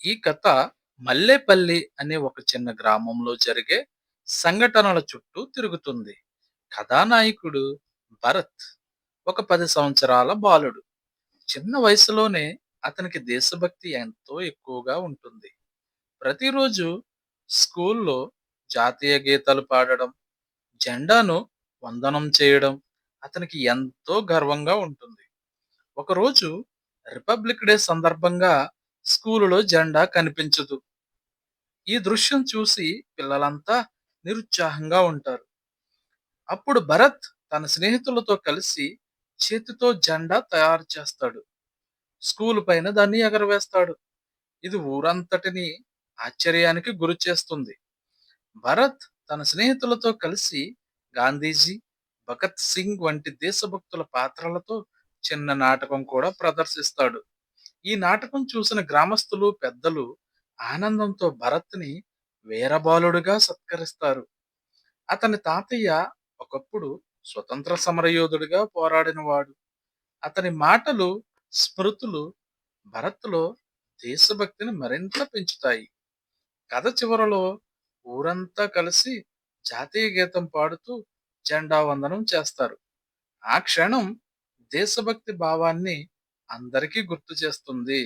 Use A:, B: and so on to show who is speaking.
A: ఈ కథ మల్లేపల్లి అనే ఒక చిన్న గ్రామంలో జరిగే సంఘటనల చుట్టూ తిరుగుతుంది. కథానాయకుడు భరత్ ఒక పది సంవత్సరాల బాలుడు. చిన్న వయసులోనే అతనికి దేశభక్తి ఎంతో ఎక్కువగా ఉంటుంది. ప్రతిరోజు స్కూల్లో జాతీయ గీతాలు పాడడం, జెండాను వందనం చేయడం అతనికి ఎంతో గర్వంగా ఉంటుంది. ఒకరోజు రిపబ్లిక్ డే సందర్భంగా స్కూలులో జెండా కనిపించదు. ఈ దృశ్యం చూసి పిల్లలంతా నిరుత్సాహంగా ఉంటారు. అప్పుడు భరత్ తన స్నేహితులతో కలిసి చేతితో జెండా తయారు చేస్తాడు. స్కూలు పైన దాన్ని ఎగరవేస్తాడు. ఇది ఊరంతటిని ఆశ్చర్యానికి గురి చేస్తుంది. భరత్ తన స్నేహితులతో కలిసి గాంధీజీ, భగత్ సింగ్ వంటి దేశభక్తుల పాత్రలతో చిన్న నాటకం కూడా ప్రదర్శిస్తాడు. ఈ నాటకం చూసిన గ్రామస్తులు, పెద్దలు ఆనందంతో భరత్‌ని వీరబాలుడుగా సత్కరిస్తారు. అతని తాతయ్య ఒకప్పుడు స్వతంత్ర సమరయోధుడిగా పోరాడినవాడు. అతని మాటలు, స్మృతులు భరత్‌లో దేశభక్తిని మరింత పెంచుతాయి. కథ చివరలో ఊరంతా కలిసి జాతీయ గీతం పాడుతూ జెండా వందనం చేస్తారు. ఆ క్షణం దేశభక్తి భావాన్ని అందరికీ గుర్తు చేస్తుంది.